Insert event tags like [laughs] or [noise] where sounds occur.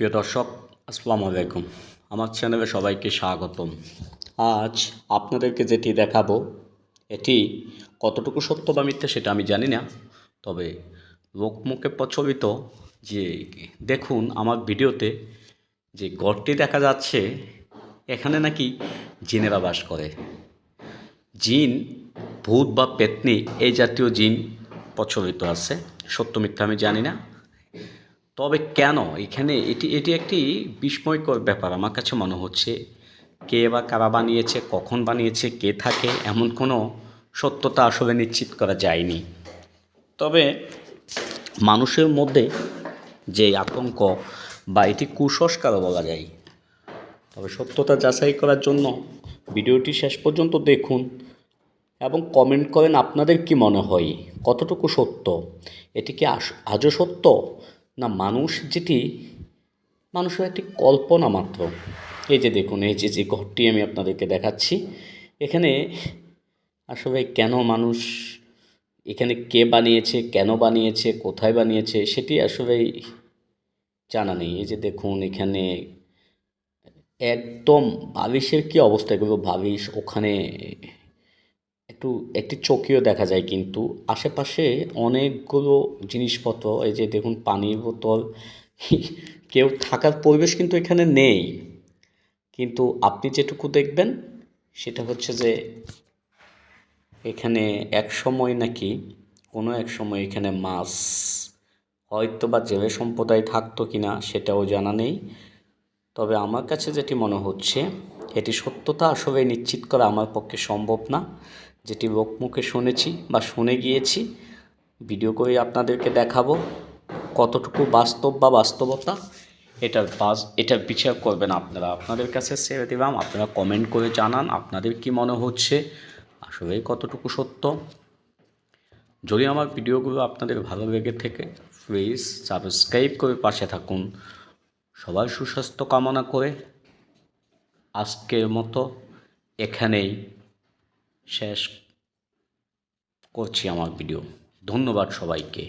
প্রিয় দর্শক, আসসালামু আলাইকুম। আমার চ্যানেলে সবাইকে স্বাগতম। আজ আপনাদেরকে যেটি দেখাবো, এটি কতটুকু সত্য বা মিথ্যা সেটা আমি জানি না, তবে লোকমুখে প্রচলিত যে, দেখুন আমার ভিডিওতে যে গড়টি দেখা যাচ্ছে, এখানে নাকি জিনেরা বাস করে। জিন, ভূত বা পেতনি, এই জাতীয় জিন প্রচলিত আছে। সত্য মিথ্যা আমি জানি না। তবে কেন? এখানে এটি এটি একটি বিস্ময়কর ব্যাপার। আমার কাছে মনে হচ্ছে, কে বা কারা বানিয়েছে, কখন বানিয়েছে, কে থাকে, এমন কোনো সত্যতা আসলে নিশ্চিত করা যায়নি। তবে মানুষের মধ্যে যে আতঙ্ক বা এটি কুসংস্কারও বলা যায়। তবে সত্যতা যাচাই করার জন্য ভিডিওটি শেষ পর্যন্ত দেখুন এবং কমেন্ট করেন আপনাদের কি মনে হয়? কতটুকু সত্য? এটি কি আজও সত্য? না, মানুষ যেটি, মানুষের একটি কল্পনা মাত্র। এই যে দেখুন, এই যে যে ঘরটি আমি আপনাদেরকে দেখাচ্ছি, এখানে আসলে কেন মানুষ, এখানে কে বানিয়েছে, কেন বানিয়েছে, কোথায় বানিয়েছে, সেটি আসলে জানা নেই। এই যে দেখুন, এখানে একদম বালিশের কি অবস্থা, এগুলো বালিশ, ওখানে একটু, একটি চকিও দেখা যায় কিন্তু আশেপাশে অনেকগুলো জিনিসপত্র, এই যে দেখুন পানির বোতল, [laughs] কেউ থাকার পরিবেশ কিন্তু এখানে নেই। কিন্তু আপনি যেটুকু দেখবেন, সেটা হচ্ছে যে এখানে এক সময় নাকি কোনো এক সময় এখানে মাছ হয়তো বা জেলে সম্প্রদায় থাকতো কিনা সেটাও জানা নেই। তবে আমার কাছে যেটি মনে হচ্ছে, এটি সত্যতা আসলে নিশ্চিত করা আমার পক্ষে সম্ভব না। যেটি লোকমুখে শুনেছি বা শুনে গিয়েছি ভিডিও করে আপনাদেরকে দেখাবো কতটুকু বাস্তব বা বাস্তবতা এটার বাস এটার বিচার করবেন আপনারা। আপনাদের কাছে ছেড়ে দিলাম, আপনারা কমেন্ট করে জানান আপনাদের কি মনে হচ্ছে। আসলে কতটুকু সত্য? যদি আমার ভিডিওগুলো আপনাদের ভালো লেগে থেকে প্লিজ সাবস্ক্রাইব করে পাশে থাকুন। সবার সুস্বাস্থ্য কামনা করে আজকের মতো এখানেই। শেষ করছি আমার ভিডিও ধন্যবাদ সবাইকে।